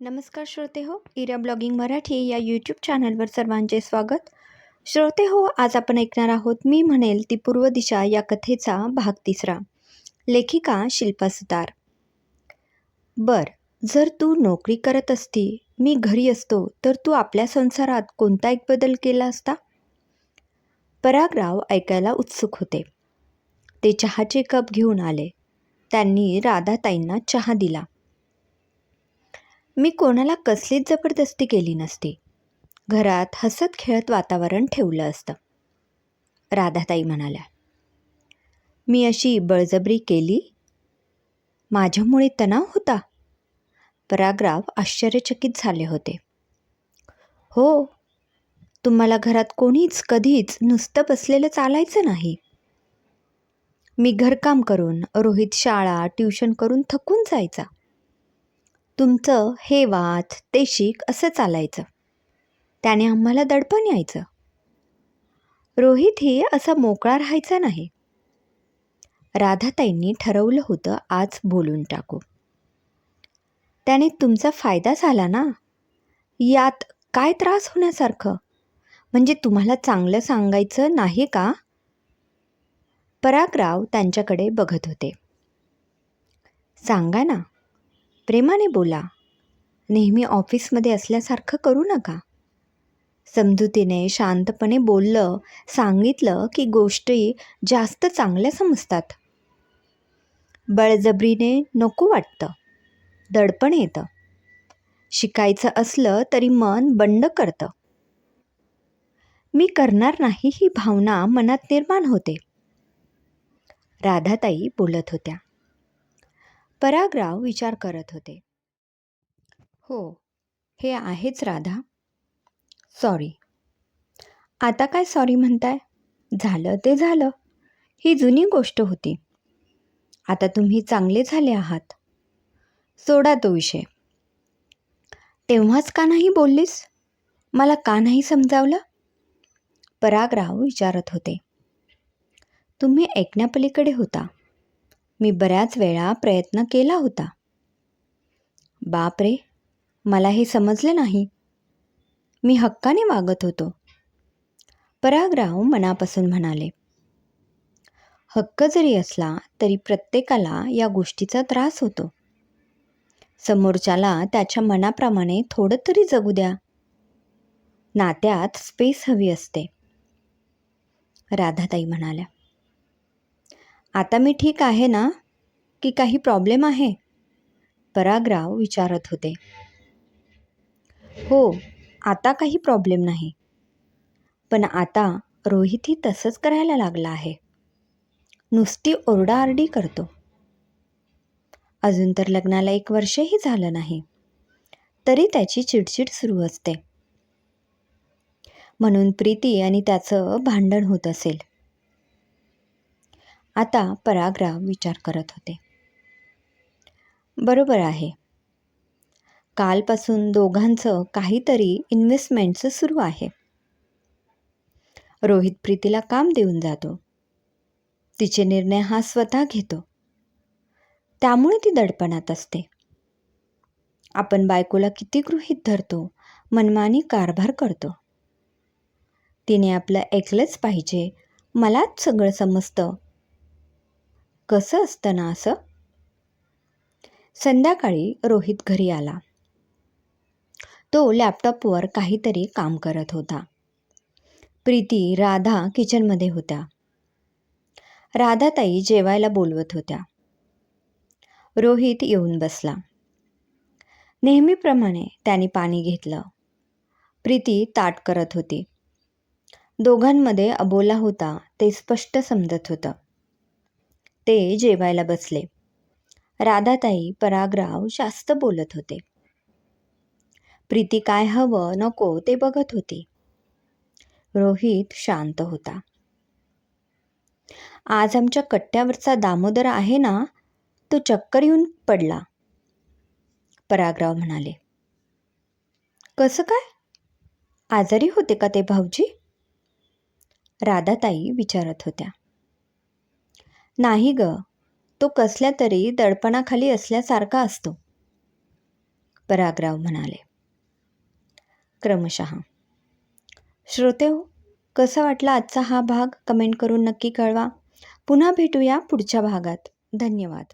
नमस्कार श्रोते हो इरा ब्लॉगिंग मराठी या यूट्यूब चॅनलवर सर्वांचे स्वागत. श्रोते हो आज आपण ऐकणार आहोत मी म्हणेल ती पूर्व दिशा या कथेचा भाग तिसरा. लेखिका शिल्पा सुतार. बर जर तू नोकरी करत असती मी घरी असतो तर तू आपल्या संसारात कोणता एक बदल केला असता? परागराव ऐकायला उत्सुक होते. ते चहाचे कप घेऊन आले. त्यांनी राधाताईंना चहा दिला. मी कोणाला कसलीच जबरदस्ती केली नसती. घरात हसत खेळत वातावरण ठेवलं असतं. राधाताई म्हणाल्या मी अशी बळजबरी केली? माझ्यामुळे तणाव होता? परागराव आश्चर्यचकित झाले होते. हो तुम्हाला घरात कोणीच कधीच नुसतं बसलेलं चालायचं नाही. मी घरकाम करून रोहित शाळा ट्युशन करून थकून जायचा. तुमचं हे वाच ते शिक असं चालायचं. त्याने आम्हाला दडपण यायचं. रोहितही असा मोकळा राहायचा नाही. राधाताईंनी ठरवलं होतं आज बोलून टाकू. त्याने तुमचा फायदा झाला ना? यात काय त्रास होण्यासारखं? म्हणजे तुम्हाला चांगलं सांगायचं नाही का? परागराव त्यांच्याकडे बघत होते. सांगा ना प्रेमाने बोला. नेहमी ऑफिसमध्ये असल्यासारखं करू नका. समजुतीने शांतपणे बोललं सांगितलं की गोष्टी जास्त चांगल्या समजतात. बळजबरीने नको वाटतं. दडपण येतं. शिकायचं असलं तरी मन बंड करतं. मी करणार नाही ही भावना मनात निर्माण होते. राधाताई बोलत होत्या. परागराव विचार करत होते. हो हे आहेच राधा. सॉरी आता काय सॉरी म्हणताय? झालं ते झालं. ही जुनी गोष्ट होती. आता तुम्ही चांगले झाले आहात. सोडा तो विषय. तेव्हाच का नाही बोललीस? मला का नाही समजावलं? परागराव विचारत होते. तुम्ही ऐकण्यापलीकडे होता. मी बऱ्याच वेळा प्रयत्न केला होता. बापरे मला हे समजलं नाही. मी हक्काने वागत होतो. परागराव मनापासून म्हणाले हक्क जरी असला तरी प्रत्येकाला या गोष्टीचा त्रास होतो. समोरच्याला त्याच्या मनाप्रमाणे थोडं तरी जगू द्या. नात्यात स्पेस हवी असते. राधाताई म्हणाल्या आता मी ठीक आहे ना? की काही प्रॉब्लेम आहे? परागराव विचारत होते. हो आता काही प्रॉब्लेम नाही. पण आता रोहितही तसंच करायला लागला आहे. नुसती ओरडाआरडी करतो. अजून तर लग्नाला एक वर्षही झालं नाही. तरी त्याची चिडचिड सुरू असते. म्हणून प्रीती आणि त्याचं भांडण होत असेल. आता परागराव विचार करत होते. बरोबर आहे. कालपासून दोघांचं काहीतरी इन्व्हेस्टमेंटचं सुरू आहे. रोहित प्रीतीला काम देऊन जातो. तिचे निर्णय हा स्वतः घेतो. त्यामुळे ती दडपणात असते. आपण बायकोला किती गृहीत धरतो मनमानी कारभार करतो. तिने आपलं ऐकलंच पाहिजे. मलाच सगळं समजतं. कसं असतं ना असं? संध्याकाळी रोहित घरी आला. तो लॅपटॉपवर काहीतरी काम करत होता. प्रीती राधा किचनमध्ये होत्या. राधाताई जेवायला बोलवत होत्या. रोहित येऊन बसला. नेहमीप्रमाणे त्याने पाणी घेतलं. प्रीती ताट करत होती. दोघांमध्ये अबोला होता ते स्पष्ट समजत होतं. ते जेवायला बसले. राधाताई परागराव जास्त बोलत होते. प्रीती काय हवं नको ते बघत होती. रोहित शांत होता. आज आमच्या कट्ट्यावरचा दामोदर आहे ना? तो चक्कर येऊन पडला. परागराव म्हणाले. कसं काय? आजारी होते का ते भाऊजी? राधाताई विचारत होत्या. नाही ग. तो कसल्या तरी दडपणाखाली असल्यासारखा असतो. परागराव म्हणाले. क्रमशः. श्रोते हो कसा वाटला आजचा हा भाग? कमेंट करून नक्की कळवा. पुन्हा भेटूया पुढच्या भागात. धन्यवाद.